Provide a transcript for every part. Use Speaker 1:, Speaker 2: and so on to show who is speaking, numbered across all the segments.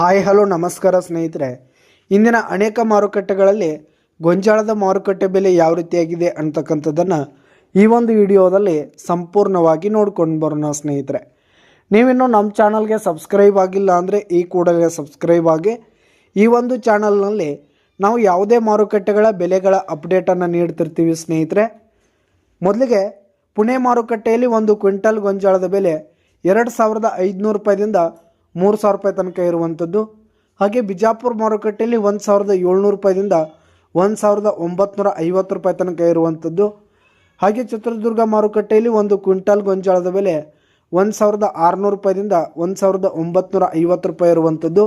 Speaker 1: Hi, hello, ನಮಸ್ಕಾರ ಸ್ನೇಹಿತರೆ. ಇಂದಿನ ಅನೇಕ ಮಾರುಕಟ್ಟೆಗಳಲ್ಲಿ ಗೊಂಜಾಳದ ಮಾರುಕಟ್ಟೆ ಬೆಲೆ ಯಾವ ರೀತಿಯಾಗಿದೆ ಅಂತಕ್ಕಂಥದ್ದನ್ನು ಈ ಒಂದು ವಿಡಿಯೋದಲ್ಲಿ ಸಂಪೂರ್ಣವಾಗಿ ನೋಡ್ಕೊಂಡು ಬರೋಣ ಸ್ನೇಹಿತರೆ. ನೀವಿನ್ನು ನಮ್ಮ ಚಾನಲ್ಗೆ ಸಬ್ಸ್ಕ್ರೈಬ್ ಆಗಿಲ್ಲ ಅಂದರೆ ಈ ಕೂಡಲೇ ಸಬ್ಸ್ಕ್ರೈಬ್ ಆಗಿ, ಈ ಒಂದು ಚಾನಲ್ನಲ್ಲಿ ನಾವು ಯಾವುದೇ ಮಾರುಕಟ್ಟೆಗಳ ಬೆಲೆಗಳ ಅಪ್ಡೇಟನ್ನು ನೀಡ್ತಿರ್ತೀವಿ ಸ್ನೇಹಿತರೆ. ಮೊದಲಿಗೆ ಪುಣೆ ಮಾರುಕಟ್ಟೆಯಲ್ಲಿ ಒಂದು ಕ್ವಿಂಟಲ್ ಗೊಂಜಾಳದ ಬೆಲೆ ಎರಡು ಸಾವಿರದ ಐದುನೂರು ರೂಪಾಯಿದಿಂದ ಮೂರು ಸಾವಿರ ರೂಪಾಯಿ ತನಕ ಇರುವಂಥದ್ದು. ಹಾಗೆ ಬಿಜಾಪುರ ಮಾರುಕಟ್ಟೆಯಲ್ಲಿ ಒಂದು ಸಾವಿರದ ಏಳ್ನೂರು ರೂಪಾಯಿದಿಂದ ಒಂದು ಸಾವಿರದ ಒಂಬತ್ತು ಐವತ್ತು ರೂಪಾಯಿ ತನಕ ಇರುವಂಥದ್ದು. ಹಾಗೆ ಚಿತ್ರದುರ್ಗ ಮಾರುಕಟ್ಟೆಯಲ್ಲಿ ಒಂದು ಕ್ವಿಂಟಲ್ ಗೊಂಜಾಳದ ಬೆಲೆ ಒಂದು ಸಾವಿರದ ಆರುನೂರು ರೂಪಾಯಿದಿಂದ ಒಂದು ಸಾವಿರದ ಒಂಬತ್ತು ಐವತ್ತು ರೂಪಾಯಿ ಇರುವಂಥದ್ದು.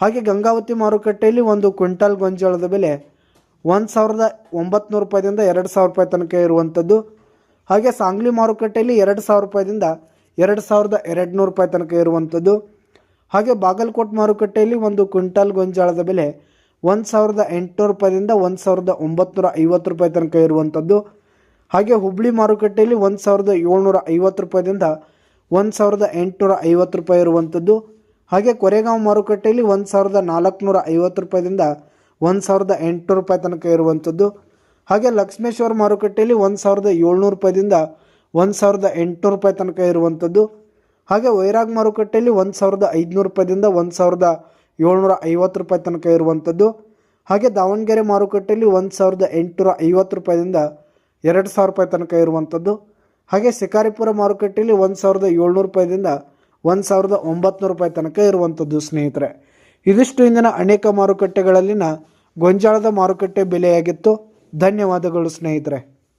Speaker 1: ಹಾಗೆ ಗಂಗಾವತಿ ಮಾರುಕಟ್ಟೆಯಲ್ಲಿ ಒಂದು ಕ್ವಿಂಟಾಲ್ ಗೊಂಜಾಳದ ಬೆಲೆ ಒಂದು ಸಾವಿರದ ಒಂಬತ್ತು ರೂಪಾಯಿದಿಂದ ಎರಡು ಸಾವಿರ ರೂಪಾಯಿ ತನಕ ಇರುವಂಥದ್ದು. ಹಾಗೆ ಸಾಂಗ್ಲಿ ಮಾರುಕಟ್ಟೆಯಲ್ಲಿ ಎರಡು ಸಾವಿರ ರೂಪಾಯಿದಿಂದ ಎರಡು ಸಾವಿರದ ಎರಡು ನೂರು ರೂಪಾಯಿ ತನಕ ಇರುವಂಥದ್ದು. ಹಾಗೆ ಬಾಗಲಕೋಟೆ ಮಾರುಕಟ್ಟೆಯಲ್ಲಿ ಒಂದು ಕ್ವಿಂಟಲ್ ಗೊಂಜಾಳದ ಬೆಲೆ ಒಂದು ಸಾವಿರದ ಎಂಟುನೂರು ರೂಪಾಯಿದಿಂದ ಒಂದು ಸಾವಿರದ ಒಂಬತ್ತು ಐವತ್ತು ರೂಪಾಯಿ ತನಕ ಇರುವಂಥದ್ದು ಹಾಗೆ ಹುಬ್ಳಿ ಮಾರುಕಟ್ಟೆಯಲ್ಲಿ ಒಂದು ಸಾವಿರದ ಏಳ್ನೂರ ಐವತ್ತು ರೂಪಾಯಿದಿಂದ ಒಂದು ಸಾವಿರದ ಎಂಟುನೂರ ಐವತ್ತು ರೂಪಾಯಿ ಇರುವಂಥದ್ದು ಹಾಗೆ ಕೊರೆಗಾಂವ್ ಮಾರುಕಟ್ಟೆಯಲ್ಲಿ ಒಂದು ಸಾವಿರದ ನಾಲ್ಕುನೂರ ಐವತ್ತು ರೂಪಾಯಿದಿಂದ ಒಂದು ಸಾವಿರದ ಎಂಟುನೂರು ರೂಪಾಯಿ ತನಕ ಇರುವಂಥದ್ದು ಹಾಗೆ ಲಕ್ಷ್ಮೇಶ್ವರ ಮಾರುಕಟ್ಟೆಯಲ್ಲಿ ಒಂದು ಸಾವಿರದ ಏಳ್ನೂರು ರೂಪಾಯಿದಿಂದ ಒಂದು ಸಾವಿರದ ಎಂಟುನೂರು ರೂಪಾಯಿ ತನಕ ಇರುವಂಥದ್ದು ಹಾಗೆ ವೈರಾಗ್ ಮಾರುಕಟ್ಟೆಯಲ್ಲಿ ಒಂದು ಸಾವಿರದ ಐದುನೂರು ರೂಪಾಯಿದಿಂದ ಒಂದು ಸಾವಿರದ ಏಳ್ನೂರ ಐವತ್ತು ರೂಪಾಯಿ ತನಕ ಇರುವಂಥದ್ದು ಹಾಗೆ ದಾವಣಗೆರೆ ಮಾರುಕಟ್ಟೆಯಲ್ಲಿ ಒಂದು ಸಾವಿರದ ಎಂಟುನೂರ ಐವತ್ತು ರೂಪಾಯಿದಿಂದ ಎರಡು ಸಾವಿರ ರೂಪಾಯಿ ತನಕ ಇರುವಂಥದ್ದು ಹಾಗೆ ಶಿಕಾರಿಪುರ ಮಾರುಕಟ್ಟೆಯಲ್ಲಿ ಒಂದು ಸಾವಿರದ ಏಳ್ನೂರು ರೂಪಾಯಿದಿಂದ ಒಂದು ಸಾವಿರದ ಒಂಬತ್ತು ರೂಪಾಯಿ ತನಕ ಇರುವಂಥದ್ದು ಸ್ನೇಹಿತರೆ. ಇದಿಷ್ಟು ಇಂದಿನ ಅನೇಕ ಮಾರುಕಟ್ಟೆಗಳಲ್ಲಿನ ಗೊಂಜಾಳದ ಮಾರುಕಟ್ಟೆ ಬೆಲೆಯಾಗಿತ್ತು. ಧನ್ಯವಾದಗಳು ಸ್ನೇಹಿತರೆ.